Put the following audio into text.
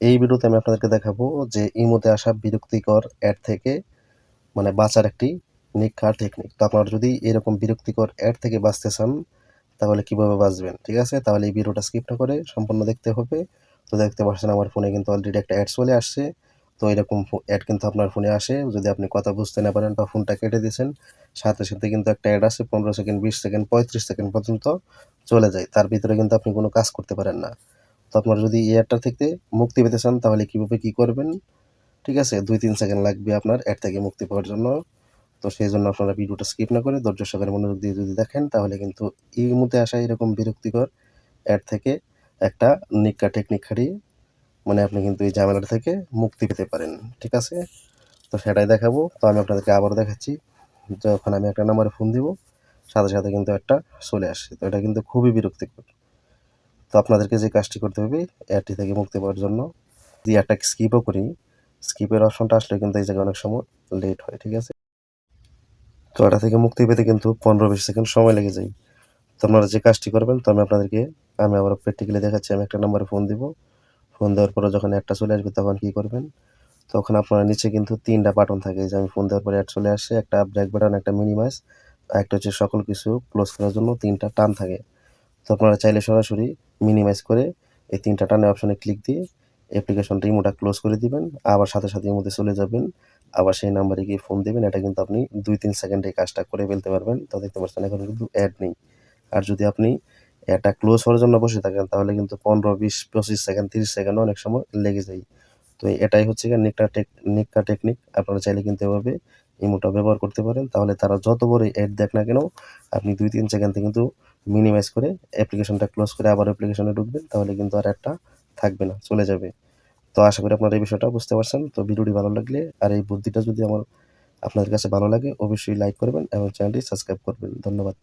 এই ভিডিওতে আমি আপনাদেরকে দেখাবো যে ইমোতে আসা বিরক্তিকর অ্যাড থেকে মানে বাঁচার একটি নিক্ষার টেকনিক তো আপনারা যদি এরকম বিরক্তিকর অ্যাড থেকে বাঁচতে চান, তাহলে কীভাবে বাঁচবেন? ঠিক আছে? তাহলে এই ভিডিওটা স্কিপ না করে সম্পূর্ণ দেখতে হবে। তো দেখতে পাচ্ছেন আমার ফোনে কিন্তু অলরেডি একটা অ্যাড চলে আসছে। তো এরকম অ্যাড কিন্তু আপনার ফোনে আসে। যদি আপনি কথা বুঝতে না পারেন বা ফোনটা কেটে দিয়েছেন, সাথে সাথে কিন্তু একটা অ্যাড আছে পনেরো সেকেন্ড, বিশ সেকেন্ড, পঁয়ত্রিশ সেকেন্ড পর্যন্ত চলে যায়। তার ভিতরে কিন্তু আপনি কোনো কাজ করতে পারেন না। তো আপনারা যদি এই অ্যাডটা থেকে মুক্তি পেতে চান, তাহলে কীভাবে কী করবেন? ঠিক আছে দুই তিন সেকেন্ড লাগবে আপনার অ্যাড থেকে মুক্তি পাওয়ার জন্য। তো সেই জন্য আপনারা ভিডিওটা স্কিপ না করে ধৈর্য সহকারে মনোযোগ দিয়ে যদি দেখেন, তাহলে কিন্তু এই মুহূর্তে আসা এরকম বিরক্তিকর অ্যাড থেকে একটা নিকা টেকনিক খাটিয়ে মানে আপনি কিন্তু এই ঝামেলাটা থেকে মুক্তি পেতে পারেন। ঠিক আছে? তো সেটাই দেখাবো। তো আমি আপনাদেরকে আবার দেখাচ্ছি। যখন আমি একটা নাম্বারে ফোন দিব, সাথে সাথে কিন্তু একটা চলে আসে। তো এটা কিন্তু খুবই বিরক্তিকর। তো আপনাদেরকে যে কাজটি করতে হবে অ্যাডটি থেকে মুক্তি পাওয়ার জন্য যদি একটা স্কিপও করি স্কিপের অপশনটা আসলে কিন্তু এই জায়গায় অনেক সময় লেট হয়, ঠিক আছে? তো এটা থেকে মুক্তি পেতে কিন্তু পনেরো বিশ সেকেন্ড সময় লেগে যায়। তো আপনারা যে কাজটি করবেন, তো আমি আপনাদেরকে, আমি আবার প্র্যাকটিক্যালি দেখাচ্ছি, আমি একটা নাম্বারে ফোন দিব। ফোন দেওয়ার পরে যখন একটা চলে আসবে, তখন কী করবেন? তখন আপনার নিচে কিন্তু তিনটা বাটন থাকে, যে আমি ফোন দেওয়ার পরে অ্যাড চলে আসে, একটা ব্রেক বাটন একটা মিনিমাইজ একটা হচ্ছে সকল কিছু ক্লোজ করার জন্য তিনটা টান থাকে। তো আপনারা চাইলে সরাসরি মিনিমাইজ করে এই তিনটা টানে অপশানে ক্লিক দিয়ে অ্যাপ্লিকেশনটা ইমোটা ক্লোজ করে দিবেন। আবার সাথে সাথে ইমোতে চলে যাবেন। আবার সেই নাম্বারে গিয়ে ফোন দেবেন। এটা কিন্তু আপনি দুই তিন সেকেন্ডে কাজটা করে ফেলতে পারবেন। তো দেখতে পাচ্ছেন, এখন কিন্তু অ্যাড নেই। আর যদি আপনি এটা ক্লোজ হওয়ার জন্য বসে থাকেন, তাহলে কিন্তু পনেরো, বিশ, পঁচিশ সেকেন্ড তিরিশ সেকেন্ড অনেক সময় লেগে যায়। তো এটাই হচ্ছে গিয়ে নিকা টেক নিকা টেকনিক আপনারা চাইলে কিন্তু এভাবে ইমোটা ব্যবহার করতে পারেন, তাহলে তারা যত বড় অ্যাড দেখ না কেন, আপনি দুই তিন সেকেন্ডে কিন্তু মিনিমাইজ করে অ্যাপ্লিকেশনটা ক্লোজ করে আবার অ্যাপ্লিকেশনে ঢুকবেন, তাহলে কিন্তু আর একটা থাকবে না, চলে যাবে। তো আশা করি আপনারা এই বিষয়টা বুঝতে পারছেন। তো ভিডিওটি ভালো লাগলে আর এই বুদ্ধিটা যদি আমার আপনাদের কাছে ভালো লাগে, অবশ্যই লাইক করবেন এবং চ্যানেলটি সাবস্ক্রাইব করবেন। ধন্যবাদ।